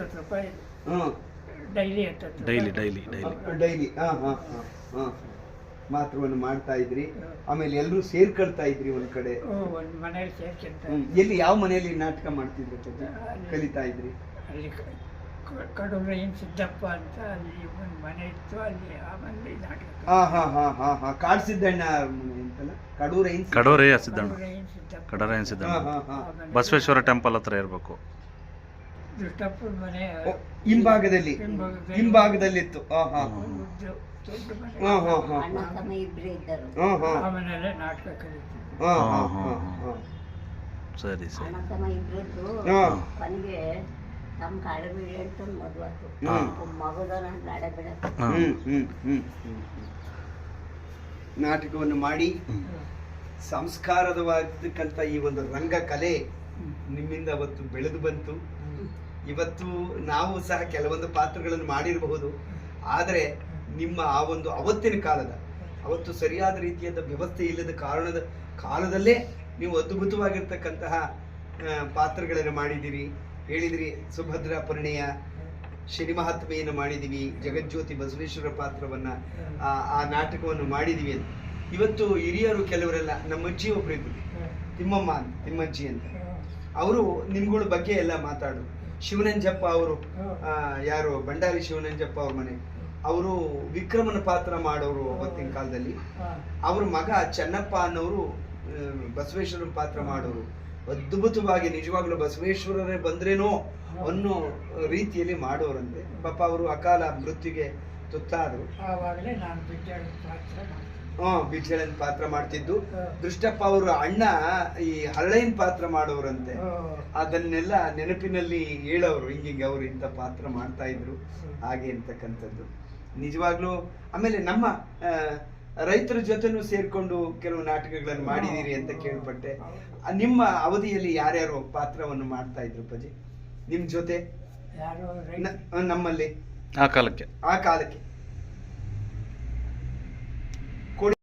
ಹತ್ತತ್ತು ರೂಪಾಯಿ ಹ್ಮ್ ಡೈಲಿ ಹತ್ತತ್ತು ಡೈಲಿ ಡೈಲಿ ಡೈಲಿ ಡೈಲಿ ಹಾ ಹಾ ಹಾ ಹಾ. ಮಾತ್ರವನ್ನು ಮಾಡ್ತಾ ಇದ್ರಿ. ಆಮೇಲೆ ಎಲ್ಲರೂ ಸೇರ್ಕೊಳ್ತಾ ಇದ್ರಿ ಒಂದ್ ಕಡೆ. ಮನೆಯಲ್ಲಿ ಒಂದ್ ಮನೇಲಿ ಸೇರ್ಕೊಂತ. ಹ್ಮ್. ಎಲ್ಲಿ ಯಾವ ಮನೆಯಲ್ಲಿ ನಾಟಕ ಮಾಡ್ತಿದ್ರು ಅಪ್ಪಾಜಿ? ಕಲಿತಾ ಇದ್ರಿ? ಅಲ್ಲಿ ಕ- ಕ- ಸಿದ್ದಪ್ಪ ಅಂತ ಅಲ್ಲಿ ಒಂದು ಮನೆ ಇತ್ತು ಅಲ್ಲಿ ಆ ಮನೆ ನಾಟಕ ಹಾ ಹಾ ಹಾ ಹಾ ಹಾ. ಕಾಡ್ಸಿದ್ದಣ್ಣ ಮನೆ ಅಂತಲ್ಲ? ಕಡೂರ ಏನ್ ಕಡೋರೆ ಸಿದ್ದಣ್ಣ. ಕಡೂರಿನ ಸಿದ್ದಪ್ಪ. ಕಡೋರೆ ಹಾ ಸಿದ್ದಣ್ಣ. ಹಾ ಹಾ ಬಸವೇಶ್ವರ ಟೆಂಪಲ್ ಹತ್ರ ಇರಬೇಕು. ದುಷ್ಟಪ್ಪನ ಮನೆ ಹಿಂಭಾಗದಲ್ಲಿ. ಹಿಂಭಾಗದಲ್ಲಿ. ಹಿಂಭಾಗದಲ್ಲಿತ್ತು. ಹಾ ಹಾ. ಒಂದು ದೊಡ್ಡ- ದೊಡ್ಡ ಮನೆ. ಹಾ ಹಾ. ಹಾ ಅಣ್ಣ ತಮ್ಮ ಇಬ್ರು ಇದ್ದರು. ಹಾ ಹಾ. ಆ ಮನೆಯಲ್ಲೇ ನಾಟಕ ಹಾ ಹಾ ಹಾ, ಹಾ ಹಾ. ಹಾ. ಸರಿ ಸರಿ ಅಣ್ಣ ತಮ್ಮ ಹಾ. ಕೊನೆಗೆ ತಮ್ಮ ಕಾಡೆ ಬೀಳಿ ಅಂತ ಮದುವಾತು ಹ್ಮ್. ಮಗದ ನಾಡೆ ಬಿಡ ಹಾಂ. ಹ್ಮ್ ಹ್ಮ್ ಹ್ಮ್ ಹ್ಮ್ ಹ್ಮ್. ನಾಟಕವನ್ನು ಮಾಡಿ ಸಂಸ್ಕಾರದವಾಗಿರ್ತಕ್ಕಂಥ ಈ ಒಂದು ರಂಗ ಕಲೆ ನಿಮ್ಮಿಂದ ಅವತ್ತು ಬೆಳೆದು ಬಂತು. ಇವತ್ತು ನಾವು ಸಹ ಕೆಲವೊಂದು ಪಾತ್ರಗಳನ್ನು ಮಾಡಿರಬಹುದು. ಆದರೆ ನಿಮ್ಮ ಆ ಒಂದು ಅವತ್ತಿನ ಕಾಲದ, ಅವತ್ತು ಸರಿಯಾದ ರೀತಿಯಾದ ವ್ಯವಸ್ಥೆ ಇಲ್ಲದ ಕಾರಣದ, ಕಾಲದಲ್ಲೇ ನೀವು ಅದ್ಭುತವಾಗಿರ್ತಕ್ಕಂತಹ ಪಾತ್ರಗಳನ್ನು ಮಾಡಿದ್ದೀರಿ. ಹೇಳಿದಿರಿ ಸುಭದ್ರ ಪರಿಣಯ ಶನಿ ಮಹಾತ್ಮೆಯನ್ನು ಮಾಡಿದ್ದೀವಿ, ಜಗಜ್ಯೋತಿ ಬಸವೇಶ್ವರ ಪಾತ್ರವನ್ನ, ಆ ನಾಟಕವನ್ನು ಮಾಡಿದ್ದೀವಿ ಅಂತ. ಇವತ್ತು ಹಿರಿಯರು ಕೆಲವರೆಲ್ಲ ನಮ್ಮಜ್ಜಿ ಒಬ್ಬರಿದ್ದು ತಿಮ್ಮಮ್ಮ ತಿಮ್ಮಜ್ಜಿ ಅಂತ. ಅವರು ನಿಮ್ಗಳ ಬಗ್ಗೆ ಎಲ್ಲ ಮಾತಾಡು ಶಿವನಂಜಪ್ಪ ಅವರು ಯಾರು? ಭಂಡಾರಿ ಶಿವನಂಜಪ್ಪ ಅವ್ರ ಮನೆ. ಅವರು ವಿಕ್ರಮನ ಪಾತ್ರ ಮಾಡೋರು ಅವತ್ತಿನ ಕಾಲದಲ್ಲಿ. ಅವ್ರ ಮಗ ಚೆನ್ನಪ್ಪ ಅನ್ನೋರು ಬಸವೇಶ್ವರನ ಪಾತ್ರ ಮಾಡೋರು. ಅದ್ಭುತವಾಗಿ ನಿಜವಾಗ್ಲೂ ಬಸವೇಶ್ವರರೇ ಬಂದ್ರೇನೋ ಅನ್ನೋ ರೀತಿಯಲ್ಲಿ ಮಾಡೋರಂತೆ. ಪಾಪ ಅವರು ಅಕಾಲ ಮೃತ್ಯುಗೆ ತುತ್ತಾದ್ರು. ನಾನು ಪಾತ್ರ ಮಾಡ್ತಿದ್ದು. ದೃಷ್ಟಪ್ಪ ಅವರ ಅಣ್ಣ ಈ ಹರಳೆಯನ್ ಪಾತ್ರ ಮಾಡೋರಂತೆ. ಅದನ್ನೆಲ್ಲ ನೆನಪಿನಲ್ಲಿ ಹೇಳೋರು ಹಿಂಗಿಂಗೆ ಅವ್ರು ಇಂಥ ಪಾತ್ರ ಮಾಡ್ತಾ ಇದ್ರು. ಹಾಗೆ ಅಂತಕ್ಕಂಥದ್ದು. ನಿಜವಾಗ್ಲೂ ಆಮೇಲೆ ನಮ್ಮ ರೈತರ ಜೊತೆನೂ ಸೇರ್ಕೊಂಡು ಕೆಲವು ನಾಟಕಗಳನ್ನು ಮಾಡಿದೀರಿ ಅಂತ ಕೇಳ್ಪಟ್ಟೆ. ನಿಮ್ಮ ಅವಧಿಯಲ್ಲಿ ಯಾರ್ಯಾರು ಪಾತ್ರವನ್ನು ಮಾಡ್ತಾ ಇದ್ರು ಪಜಿ ನಿಮ್ ಜೊತೆ? ನಮ್ಮಲ್ಲಿ? ಆ ಕಾಲಕ್ಕೆ. ಆ ಕಾಲಕ್ಕೆ.